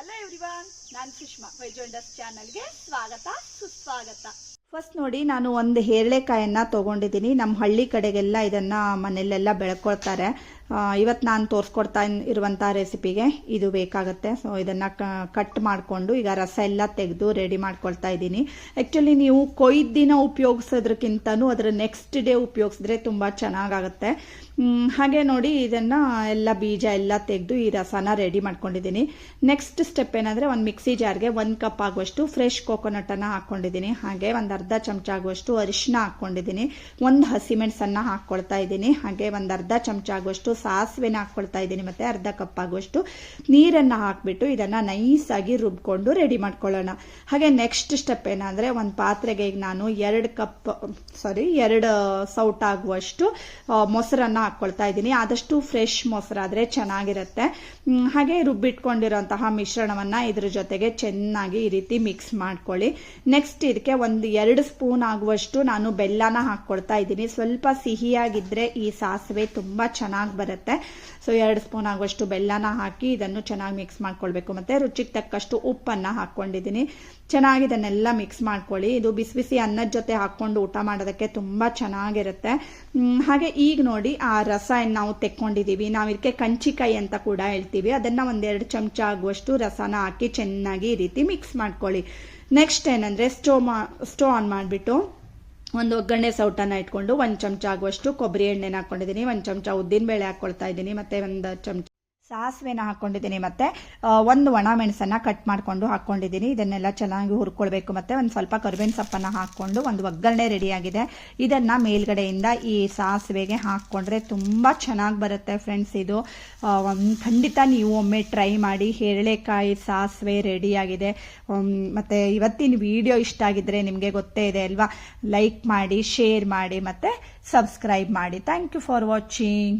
Hello everyone ನಾನು Sushma. Veg ಚಾನಲ್ಗೆ ಸ್ವಾಗತ, ಸುಸ್ವಾಗತ. ಫಸ್ಟ್ ನೋಡಿ, ನಾನು ಒಂದು ಹೇರಳೆಕಾಯನ್ನ ತೊಗೊಂಡಿದ್ದೀನಿ. ನಮ್ಮ ಹಳ್ಳಿ ಕಡೆಗೆಲ್ಲ ಇದನ್ನ ಮನೆಯಲ್ಲೆಲ್ಲ ಬೆಳ್ಕೊಳ್ತಾರೆ. ಇವತ್ತು ನಾನು ತೋರಿಸ್ಕೊಡ್ತಾ ಇರುವಂಥ ರೆಸಿಪಿಗೆ ಇದು ಬೇಕಾಗುತ್ತೆ. ಸೊ ಇದನ್ನು ಕಟ್ ಮಾಡಿಕೊಂಡು ಈಗ ರಸ ಎಲ್ಲ ತೆಗೆದು ರೆಡಿ ಮಾಡ್ಕೊಳ್ತಾ ಇದ್ದೀನಿ. ಆ್ಯಕ್ಚುಲಿ ನೀವು ಕೊಯ್ದ ದಿನ ಉಪಯೋಗಿಸೋದ್ರಕ್ಕಿಂತನೂ ಅದರ ನೆಕ್ಸ್ಟ್ ಡೇ ಉಪಯೋಗಿಸಿದ್ರೆ ತುಂಬ ಚೆನ್ನಾಗಾಗುತ್ತೆ. ಹಾಗೆ ನೋಡಿ ಇದನ್ನು ಎಲ್ಲ ಬೀಜ ಎಲ್ಲ ತೆಗೆದು ಈ ರಸನ ರೆಡಿ ಮಾಡ್ಕೊಂಡಿದ್ದೀನಿ. ನೆಕ್ಸ್ಟ್ ಸ್ಟೆಪ್ ಏನಂದರೆ ಒಂದು ಮಿಕ್ಸಿ ಜಾರ್ಗೆ ಒಂದು ಕಪ್ ಆಗುವಷ್ಟು ಫ್ರೆಶ್ ಕೋಕೋನಟನ್ನು ಹಾಕ್ಕೊಂಡಿದ್ದೀನಿ ಹಾಗೆ ಒಂದು ಅರ್ಧ ಚಮಚ ಆಗುವಷ್ಟು ಅರಿಶಿನ ಹಾಕ್ಕೊಂಡಿದ್ದೀನಿ ಒಂದು ಹಸಿಮೆಣಸನ್ನು ಹಾಕ್ಕೊಳ್ತಾ ಇದ್ದೀನಿ. ಹಾಗೆ ಒಂದು ಅರ್ಧ ಚಮಚ ಆಗುವಷ್ಟು ಸಾಸಿವೆನ ಹಾಕೊಳ್ತಾ ಇದ್ದೀನಿ ಮತ್ತೆ ಅರ್ಧ ಕಪ್ ಆಗುವಷ್ಟು ನೀರನ್ನು ಹಾಕ್ಬಿಟ್ಟು ಇದನ್ನು ನೈಸಾಗಿ ರುಬ್ಕೊಂಡು ರೆಡಿ ಮಾಡ್ಕೊಳ್ಳೋಣ. ಹಾಗೆ ನೆಕ್ಸ್ಟ್ ಸ್ಟೆಪ್ ಏನಂದರೆ ಒಂದು ಪಾತ್ರೆಗೆ ಈಗ ನಾನು ಎರಡು ಕಪ್ ಸಾರಿ ಎರಡು ಸೌಟ್ ಆಗುವಷ್ಟು ಮೊಸರನ್ನ ಹಾಕ್ಕೊಳ್ತಾ ಇದ್ದೀನಿ. ಆದಷ್ಟು ಫ್ರೆಶ್ ಮೊಸರಾದರೆ ಚೆನ್ನಾಗಿರುತ್ತೆ. ಹಾಗೆ ರುಬ್ಬಿಟ್ಕೊಂಡಿರೋಂತಹ ಮಿಶ್ರಣವನ್ನು ಇದ್ರ ಜೊತೆಗೆ ಚೆನ್ನಾಗಿ ಈ ರೀತಿ ಮಿಕ್ಸ್ ಮಾಡ್ಕೊಳ್ಳಿ. ನೆಕ್ಸ್ಟ್ ಇದಕ್ಕೆ ಒಂದು ಎರಡು ಸ್ಪೂನ್ ಆಗುವಷ್ಟು ನಾನು ಬೆಲ್ಲನ ಹಾಕ್ಕೊಳ್ತಾ ಇದ್ದೀನಿ. ಸ್ವಲ್ಪ ಸಿಹಿಯಾಗಿದ್ರೆ ಈ ಸಾಸಿವೆ ತುಂಬಾ ಚೆನ್ನಾಗಿ ಬರುತ್ತೆ. ಸೊ ಎರಡು ಸ್ಪೂನ್ ಆಗುವಷ್ಟು ಬೆಲ್ಲನ ಹಾಕಿ ಇದನ್ನು ಚೆನ್ನಾಗಿ ಮಿಕ್ಸ್ ಮಾಡ್ಕೊಳ್ಬೇಕು. ಮತ್ತೆ ರುಚಿಗೆ ತಕ್ಕಷ್ಟು ಉಪ್ಪನ್ನು ಹಾಕ್ಕೊಂಡಿದ್ದೀನಿ. ಚೆನ್ನಾಗಿ ಇದನ್ನೆಲ್ಲ ಮಿಕ್ಸ್ ಮಾಡ್ಕೊಳ್ಳಿ. ಇದು ಬಿಸಿ ಬಿಸಿ ಅನ್ನದ ಜೊತೆ ಹಾಕ್ಕೊಂಡು ಊಟ ಮಾಡೋದಕ್ಕೆ ತುಂಬ ಚೆನ್ನಾಗಿರುತ್ತೆ. ಹಾಗೆ ಈಗ ನೋಡಿ ಆ ರಸ ನಾವು ತೆಕ್ಕೊಂಡಿದ್ದೀವಿ. ನಾವು ಇದಕ್ಕೆ ಕಂಚಿಕಾಯಿ ಅಂತ ಕೂಡ ಹೇಳ್ತೀವಿ. ಅದನ್ನು ಒಂದೆರಡು ಚಮಚ ಆಗುವಷ್ಟು ರಸನ ಹಾಕಿ ಚೆನ್ನಾಗಿ ಈ ರೀತಿ ಮಿಕ್ಸ್ ಮಾಡ್ಕೊಳ್ಳಿ. ನೆಕ್ಸ್ಟ್ ಏನಂದರೆ ಸ್ಟೋ ಮಾ, ಸ್ಟೋ ಆನ್ ಮಾಡಿಬಿಟ್ಟು ಒಂದು ಒಗ್ಗರಣೆ ಸೌಟನ್ನು ಇಟ್ಕೊಂಡು ಒಂದು ಚಮಚ ಆಗುವಷ್ಟು ಕೊಬ್ಬರಿ ಎಣ್ಣೆನ ಹಾಕ್ಕೊಂಡಿದ್ದೀನಿ ಒಂದು ಚಮಚ ಉದ್ದಿನಬೇಳೆ ಹಾಕ್ಕೊಳ್ತಾ ಇದ್ದೀನಿ, ಮತ್ತು ಒಂದು ಚಮಚ ಸಾಸಿವೆನ ಹಾಕೊಂಡಿದ್ದೀನಿ ಮತ್ತು ಒಂದು ಒಣ ಮೆಣಸನ್ನು ಕಟ್ ಮಾಡಿಕೊಂಡು ಹಾಕೊಂಡಿದ್ದೀನಿ. ಇದನ್ನೆಲ್ಲ ಚೆನ್ನಾಗಿ ಹುರ್ಕೊಳ್ಬೇಕು ಮತ್ತು, ಒಂದು ಸ್ವಲ್ಪ ಕರಿಬೇವಿನ ಸೊಪ್ಪನ್ನು ಹಾಕ್ಕೊಂಡು ಒಂದು ಒಗ್ಗರಣೆ ರೆಡಿಯಾಗಿದೆ ಇದನ್ನು ಮೇಲ್ಗಡೆಯಿಂದ ಈ ಸಾಸಿವೆಗೆ ಹಾಕ್ಕೊಂಡ್ರೆ ತುಂಬ ಚೆನ್ನಾಗಿ ಬರುತ್ತೆ ಫ್ರೆಂಡ್ಸ್ ಇದು. ಖಂಡಿತ ನೀವು ಒಮ್ಮೆ ಟ್ರೈ ಮಾಡಿ ಹೇರಳೆಕಾಯಿ ಸಾಸಿವೆ ರೆಡಿಯಾಗಿದೆ ಮತ್ತು ಇವತ್ತಿನ ವಿಡಿಯೋ ಇಷ್ಟ ಆಗಿದ್ದರೆ ನಿಮಗೆ ಗೊತ್ತೇ ಇದೆ ಅಲ್ವಾ? ಲೈಕ್ ಮಾಡಿ ಶೇರ್ ಮಾಡಿ ಮತ್ತು ಸಬ್ಸ್ಕ್ರೈಬ್ ಮಾಡಿ. Thank you for watching